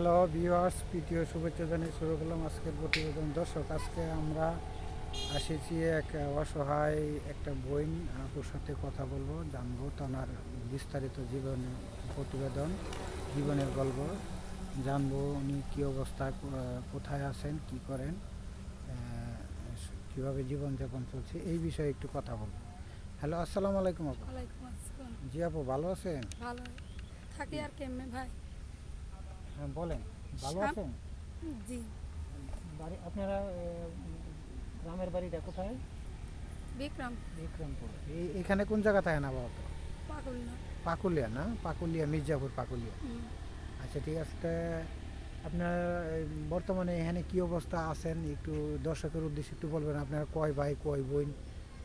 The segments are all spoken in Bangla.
হ্যালো ভিউয়ার্স প্রিয় শুভেচ্ছা জানিয়ে শুরু করলাম আজকের প্রতিবেদন। দর্শক আজকে আমরা এসেছি এক অসহায় একটা বইন আপুর সাথে কথা বলব জানব তার বিস্তারিত জীবন প্রতিবেদন জীবনের গল্প জানব উনি কী অবস্থায় কোথায় আছেন কি করেন কীভাবে জীবনযাপন চলছে এই বিষয়ে একটু কথা বলব। হ্যালো আসসালামু আলাইকুম আপু। জি আপু ভালো আছেন? ভালো। থাকি আর কেমনে ভাই? হ্যাঁ বলেন। ভালো আছেন? জি। বাড়ি আপনারা গ্রামের বাড়িটা কোথায়? বিক্রম। বিক্রমপুর। এই এখানে কোন জায়গা থাকে না বাবা পাগল পাকুলিয়া। না? পাকুলিয়া মির্জাপুর পাকুলিয়া। আচ্ছা ঠিক আছে। আপনার বর্তমানে এখানে কি অবস্থা আছেন? একটু দর্শকের উদ্দেশ্যে একটু বলবেন আপনার কয় ভাই কয় বোন?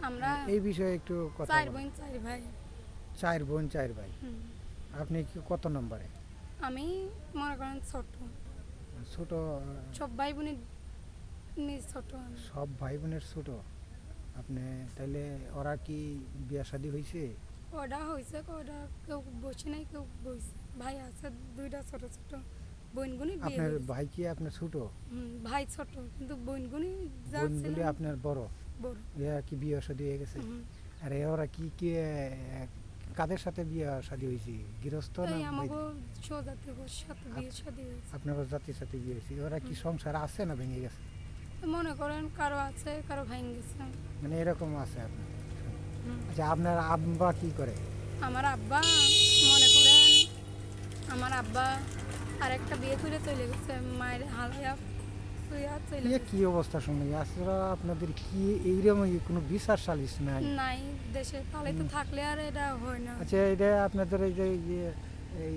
আমরা এই বিষয়ে একটু কথা চার বোন চার ভাই। চার বোন চার ভাই। আপনি কি কত নম্বরে? আমি মনে করেন ছোট। ছোট সব ভাই বোনের নিজ ছোট আমি। সব ভাই বোনের ছোট। আপনি তাইলে ওরা কি বিয়া শাদী হয়েছে কটা হয়েছে কটা কেউ বসে নাই কেউ বসে ভাই আছে দুইটা ছোট ছোট। বোনগুনি বিয়ে আপনার হয়েছে। ভাই কি আপনার ছোট? হুম, ভাই ছোট কিন্তু বোনগুনি যা বোনগুলি ছিল আপনার বড়? বড়। ইয়া কি বিয়ে শাদী হয়ে গেছে? হুম। আরে ওরা কি কি কাদের সাথে বিয়ে শাদী হয়েছি? গৃহস্থ না আপনার জাতির সাথে বিয়ে হয়েছে। ওরা কি সংসার আছে না ভেঙে গেছে? মনে করেন কারও আছে কারও ভাঙ গেছে। মানে এরকম আছে আপনার। আচ্ছা আপনার আব্বা কি করে? আমার আব্বা মনে করেন আমার আব্বা আরেকটা বিয়ে করে চলে গেছে মায়ের হালাইয়া ইয়ে। কি অবস্থা শুনি? আসলে আপনাদের কি এইরকম কোনো বিচার সালিশ নাই? নাই দেশে তাহলে তো থাকলে আর এটা হয় না। আচ্ছা এটা আপনাদের এই যে ইয়ে এই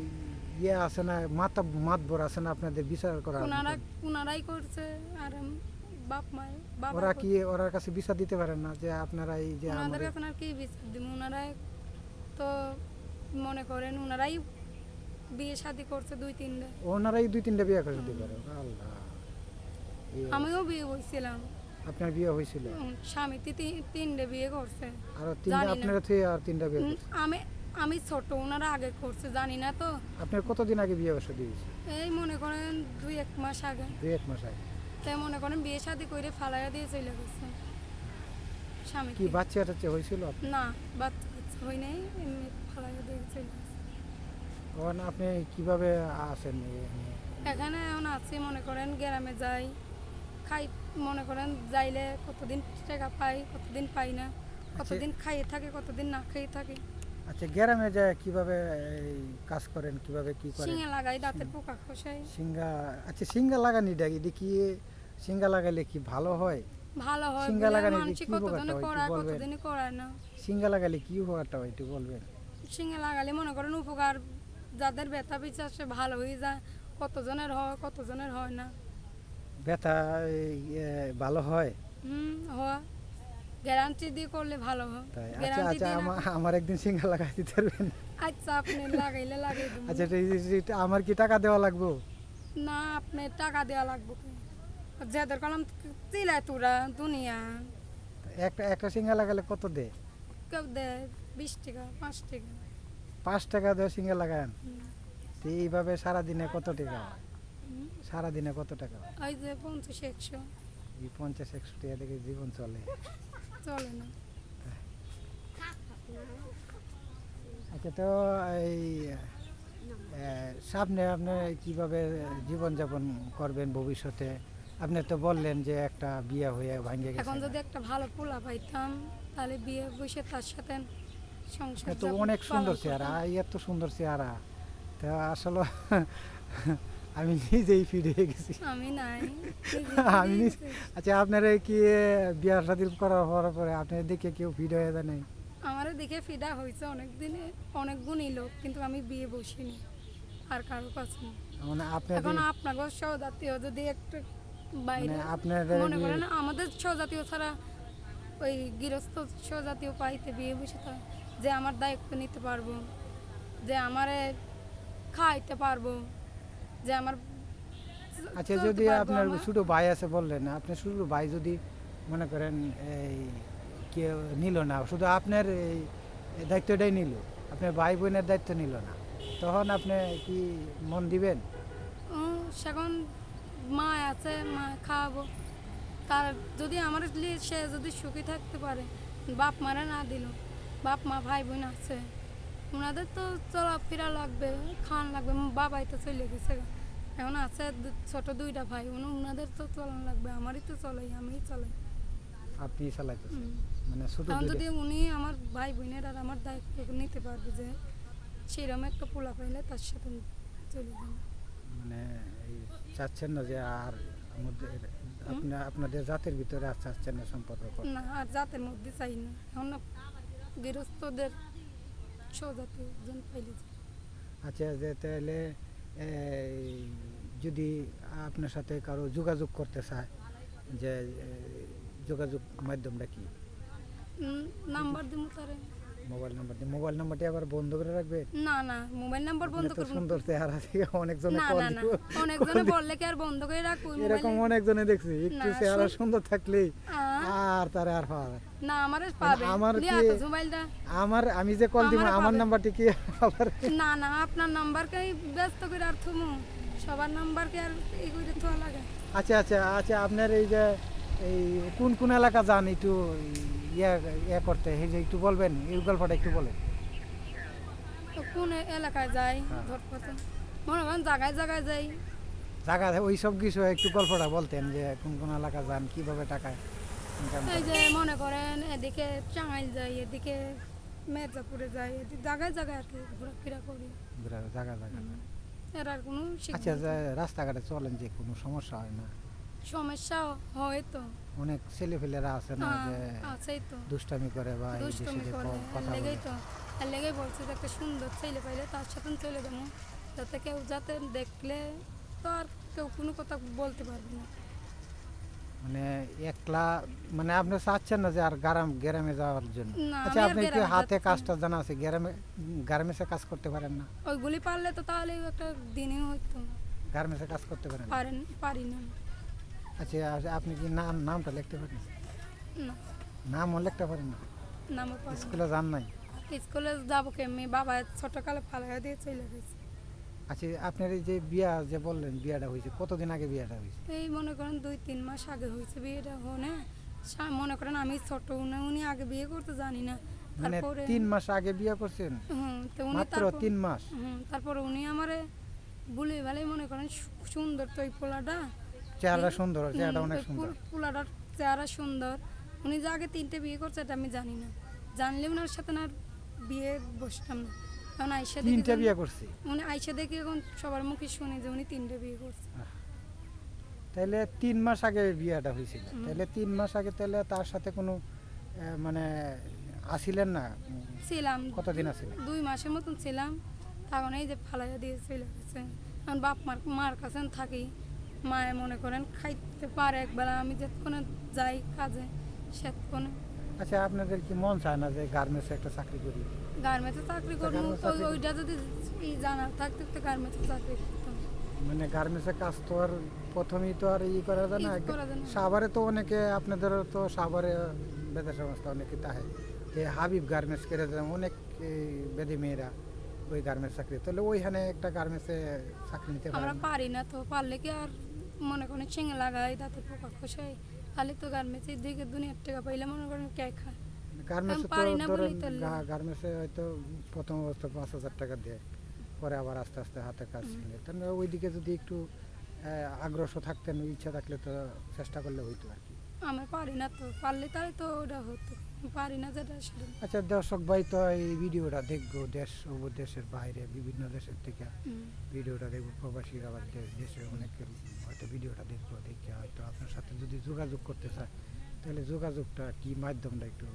ইয়ে আছে না মাতা মাতবর আছে না আপনাদের বিচার করা ওনারা ওনারাই করছে আর বাপ বাবা ওরা কি ওরার কাছে বিচার দিতে পারেন না যে আপনারা এই যে আমাদের কাছে আর কি বিচার দিব? ওনারাই তো মনে করেন ওনারাই বিয়ে শাদি করছে দুই তিনটা ওনারাই দুই তিনটা বিয়ে করে দিতে পারে। আল্লাহ। আমিও বিয়ে হয়েছিলাম। আপনার বিয়ে হয়েছিল? স্বামী তিনটে বিয়ে করছে। আর তিনটা না। থেকে আর তিনটা বিয়ে আমি আমি ছোট ওনারা আগে করছে জানি না তো। আপনার কতদিন আগে বিয়ে বসে দিয়েছে? এই মনে করেন দুই এক মাস আগে। দুই এক মাস আগে। তাই মনে করেন বিয়ে শাদি করে ফালাইয়া দিয়ে চলে গেছে। স্বামী কি বাচ্চা টাচ্চা হয়েছিল? না বাচ্চা হয় নাই এমনি ফালাইয়া দিয়ে চলে গেছে। আপনি কীভাবে আছেন এখানে? এখানে এখন আছি মনে করেন গ্রামে যাই। খাই মনে করেন যাইলে কতদিন টাকা পাই কতদিন পাই না কতদিন খাইয়ে থাকে কতদিন না খেয়ে থাকে। আচ্ছা গ্রামে যায় কীভাবে এই কাজ করেন কীভাবে কি করেন? শিঙে লাগাই দাঁতের পোকা খসাই। সিঙ্গা আচ্ছা সিঙ্গা লাগানি ডাকি দেখি সিঙ্গা লাগালে কি ভালো হয়? ভালো হয় লাগালে মানুষ কি একটু করায় বলবেন? করায় না। সিঙ্গা লাগালে কি উপকারটা হয় একটু বলবেন? শিঙে লাগালে মনে করেন উপকার যাদের ব্যথা পিছা সে ভালো হয়ে যায় কতজনের হয় কতজনের হয় না। ব্যথা ভালো হয়? হুম হয়। গ্যারান্টি দিয়ে করলে ভালো হয়। আচ্ছা আচ্ছা আমার একদিন সিঙ্গা লাগাই দিতে পারবেন। আচ্ছা আপনি লাগাইলে লাগাই দেবো। আচ্ছা এটা- আমার কি টাকা দেওয়া লাগবে? না আপনি টাকা দেওয়া লাগবে? যাদের কলম চিলাই তুরা দুনিয়া। একটা একটা সিঙ্গা লাগালে কত দে কেউ দেয় বিশ টাকা পাঁচ টাকা। পাঁচ টাকা দেওয়া সিঙ্গা লাগান? এইভাবে সারাদিনে কত টাকা? হয়? সারাদিনে কত টাকা? ওই যে পঞ্চাশ একশো। এই পঞ্চাশ একশো টাকা থেকে জীবন চলে। চলে না। আচ্ছা তো এই সামনে আপনি কীভাবে জীবনযাপন করবেন ভবিষ্যতে? আপনি তো বললেন যে একটা বিয়ে হয়ে ভাঙে গেছে। এখন যদি একটা ভালো পোলা পাইতাম তাহলে বিয়ে বসে তার সাথে সংসার তো অনেক সুন্দর চেহারা এত সুন্দর চেহারা। তা আসলে আমি নিজেই ফিরে গেছি। আমি নাই আমি আচ্ছা আপনারা কি বিয়ার শাদী করার হওয়ার পরে আপনার দেখে কেউ ফিট হয়ে যায় নাই? আমার দেখে ফিদা হয়েছে অনেক দিনে অনেক গুণই লোক কিন্তু আমি বিয়ে বসিনি আর কারও কাছে। মানে আপনাদের এখন আপনাকে সজাতীয় যদি একটু বাইরে মানে আপনাদের মনে করেন আমাদের স্বজাতীয় ছাড়া ওই গৃহস্থ স্বজাতীয় পাইতে বিয়ে বসে তো যে আমার দায়িত্ব নিতে পারব যে আমারে খাইতে পারব যে আমার আচ্ছা যদি আপনার। ছোট ভাই আছে বললেন আপনার ছোট ভাই যদি মনে করেন এই কেউ নিল না শুধু আপনার এই দায়িত্বটাই নিল আপনার ভাই বোনের দায়িত্ব নিল না তখন আপনি কি মন দিবেন? সেখন মা আছে মা খাওয়াবো। তার যদি আমার সে যদি সুখী থাকতে পারে বাপ মারা না দিল বাপ মা ভাই বোন আছে ওনাদের তো চলাফেরা লাগবে খান লাগবে বাবাই তো চলে গেছে। এখন আছে ছোট দুইটা ভাই উনি উনাদের তো চলান লাগবে আমারই তো চলাই আমিই চলাই। আপনি চালাইতেছেন? মানে ছোট দুইটা- যদি উনি আমার ভাই বোনের আর আমার দায়িত্ব নিতে পারবে যে সেরকম একটা পোলা পাইলে তার সাথে চলে যাবে মানে চাচ্ছেন না যে আর আমাদের আপনার আপনাদের জাতের ভিতরে আর চাচ্ছেন না সম্পর্ক? না আর জাতের মধ্যে চাই না। এখন গৃহস্থদের স্বজাতীয় জন পাইলে আচ্ছা যে তাহলে যদি আপনার সাথে কারও যোগাযোগ করতে চায় যে যোগাযোগ মাধ্যমটা কি? নাম্বার তারে। মোবাইল নাম্বার দিয়ে। মোবাইল নাম্বারটি আবার বন্ধ করে রাখবে? না না মোবাইল নাম্বার বন্ধ করব সুন্দর চেহারা থেকে অনেকজনে কল না না অনেকজনে বললে কি আর বন্ধ করে রাখব? এরকম মোবাইলে? অনেকজনে দেখছি। একটু চেহারা সুন্দর থাকলেই আর তারে আর পাওয়া যায় না। আমার পাবে। আমার কি- মোবাইলটা। আমার আমি যে কল দিব আমার নাম্বারটি কি? আবার না না আপনার নাম্বারকে ব্যস্ত করে আর থমু। সবার নাম্বারকে আর এই করে থোয়া লাগে। আচ্ছা আচ্ছা আচ্ছা আপনার এই যে এই কোন কোন এলাকা যান একটু ইয়া ইয়া করতে? এই যে একটু বলবেন এই গল্পটা একটু বলেন। কোন এলাকায় যাই হ্যাঁ। ধরপথে? মনে করেন জায়গায় জায়গায় যাই। জায়গা ওই সব কিছু একটু গল্পটা বলতেন যে কোন কোন এলাকা যান কীভাবে টাকা ইনকাম এই যে মনে করেন এদিকে টাঙ্গাইল যাই এদিকে মির্জাপুরে যাই এদিকে জায়গায় জায়গায় আর কি ঘোরাফেরা করি। জায়গা জায়গা এর আর কোনো আচ্ছা যে রাস্তাঘাটে চলেন যে কোনো সমস্যা হয় না? সমস্যা হয় তো। অনেক ছেলেফেলেরা আছে না হ্যাঁ, যে আছেই তো। দুষ্টামি করে বা দুষ্টমি করে কথা লেগেই তো। আর লেগেই বলছে যে একটা সুন্দর ছেলে পাইলে তার সাথে চলে যাব। যাতে কেউ যাতে দেখলে তো আর কেউ কোনো কথা বলতে পারবে না। মানে একলা মানে আপনি চাচ্ছেন না যে আর গ্রাম গ্রামে যাওয়ার জন্য? আচ্ছা আপনি কি হাতে কাজটা জানা আছে? গ্রামে গার্মেন্টসে কাজ করতে পারেন না? ওইগুলি পারলে তো তাহলে একটা দিনে হয়তো গার্মেন্টসে কাজ করতে পারেন? পারেন পারি না। আচ্ছা আচ্ছা, আপনি কি নাম নামটা লিখতে পারেন? না। নামও লিখতে পারেন না? নামও স্কুলে যান নাই? স্কুলে যাব কেমনি? বাবা ছোটকালে ফালাই দিয়ে চলে গেছে। আচ্ছা আপনার এই যে বিয়া যে বললেন বিয়াটা হয়েছে কতদিন আগে বিয়াটা হয়েছে? এই মনে করেন দুই তিন মাস আগে হয়েছে বিয়েটা হনে? মনে করেন আমি ছোট উনি উনি আগে বিয়ে করতে জানি না। মানে তিন মাস আগে বিয়া করছেন? মাত্র তিন মাস? তারপরে উনি আমারে বলে ভালে মনে করেন সুন্দর তো এই পোলাটা। চেহারা সুন্দর চেহারাটা হুম, অনেক সুন্দর। পোলাটার চেহারা সুন্দর। উনি যে আগে তিনটে বিয়ে করছে এটা আমি জানি না। জানলে ওনার সাথে না বিয়ে বসতাম না। কারণ আইসা তিনটা বিয়া করছি? উনি আইসা দেখি এখন সবার মুখে শুনি যে উনি তিনটে বিয়ে করছে। তাহলে তিন মাস আগে বিয়াটা হয়েছিল। তাহলে তিন মাস আগে তাহলে তার সাথে কোনো মানে আসিলেন না? ছিলাম। কতদিন আছিলেন দুই মাসের মতন ছিলাম। তখন এই যে ফালাইয়া দিয়ে চলে গেছে। কারণ বাপ মার মার কাছে থাকি। মায়ে মনে করেন খাইতে পারে একবেলা। আমি যেতক্ষণে যাই কাজে সেতক্ষণে। আচ্ছা আপনাদের কি মন চায় না যে গার্মেন্টসে একটা চাকরি করি? গার্মেন্টে চাকরি করব তো ওইটা যদি জানা থাকতে তো গার্মেন্টে চাকরি করতাম। মানে গার্মেন্টসে কাজ তো আর প্রথমেই তো আর ই করা যায় না। সাভারে তো অনেকে আপনাদের তো সাভারে বেদা সংস্থা অনেকে তাহে। যে হাবিব গার্মেন্টস করে দেন অনেক বেদে মেয়েরা ওই গার্মেন্টস চাকরি তাহলে ওইখানে একটা গার্মেন্টসে চাকরি নিতে আমরা পারি না তো পারলে কি আর মনে করেন শিঙে লাগাই তাতে পোকা খসাই তাহলে তো গার্মেন্টসের দিকে দুনিয়ার টাকা পাইলে মনে করেন কে খায়? গার্মেন্টসে তো ধরেন হয়তো প্রথম অবস্থা পাঁচ হাজার টাকা দেয় পরে আবার আস্তে আস্তে হাতে কাজ শিখলে তাহলে ওইদিকে যদি একটু আগ্রহ থাকতেন ইচ্ছা থাকলে তো চেষ্টা করলে হইতো আর কি। আমরা পারি না তো পারলে তাই তো ওটা হতো। পারি না যেটা আচ্ছা দর্শক ভাই তো এই ভিডিওটা দেখব দেশ ও দেশের বাইরে বিভিন্ন দেশের থেকে ভিডিওটা দেখব প্রবাসীর আবার দেশে অনেকে হয়তো ভিডিওটা দেখব দেখে হয়তো আপনার সাথে যদি যোগাযোগ করতে চায় তাহলে যোগাযোগটা কি মাধ্যমটা একটু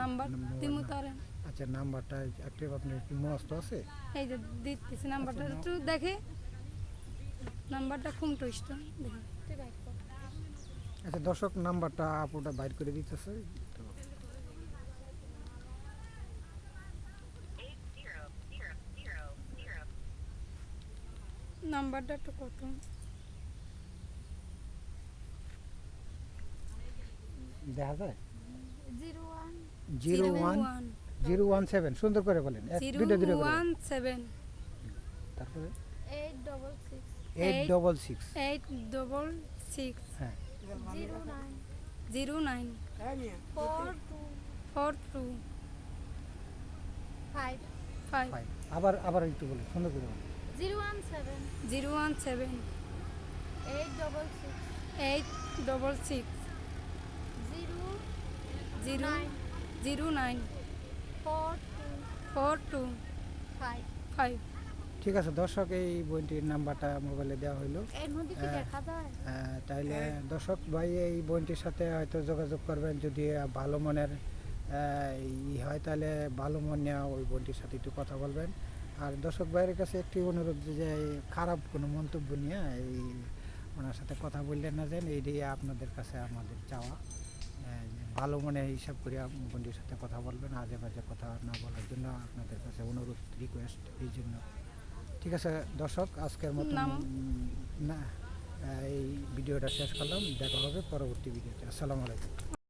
নাম্বার দিমু তারে আচ্ছা নাম্বারটা একটু আপনার কি মস্ত আছে? এই যে দিতেছি নাম্বারটা একটু দেখে। নাম্বারটা কুমটোইস্ট দেখি। আচ্ছা দর্শক নাম্বারটা আপুটা বাইর করে দিতেছে। নাম্বারটা একটু কত? দেখা যায় জিরো ওয়ান জিরো সেভেন সুন্দর করে বলেন। এক জিরো দুটো দুটো ওয়ান সেভেন। তারপরে? Eight double six. Eight. Double six. হ্যাঁ। Zero nine. Four two. Four two. Five. Five. Five. আবার আবার একটু বলুন সুন্দর করে বলুন। Zero one seven. Zero one seven. Eight double six. Eight double six. Zero zero zero nine four two four two five five. ঠিক আছে দর্শক এই বইটির নাম্বারটা মোবাইলে দেওয়া হইল। হ্যাঁ। দেখা তাইলে দর্শক ভাই এই বইটির সাথে হয়তো যোগাযোগ করবেন যদি ভালো মনের ই হয় তাহলে ভালো মন নেওয়া ওই বইটির সাথে একটু কথা বলবেন। আর দর্শক ভাইয়ের কাছে একটি অনুরোধ যে খারাপ কোনো মন্তব্য নিয়ে এই ওনার সাথে কথা বললেন না যেন এইটাই আপনাদের কাছে আমাদের চাওয়া। ভালো মনে হিসাব করে বন্ধুর সাথে কথা বলবেন আজে বাজে কথা না বলার জন্য আপনাদের কাছে অনুরোধ রিকোয়েস্ট এই জন্য। ঠিক আছে দর্শক আজকের মতো না এই ভিডিওটা শেষ করলাম। দেখা হবে পরবর্তী ভিডিওতে। আসসালামু আলাইকুম।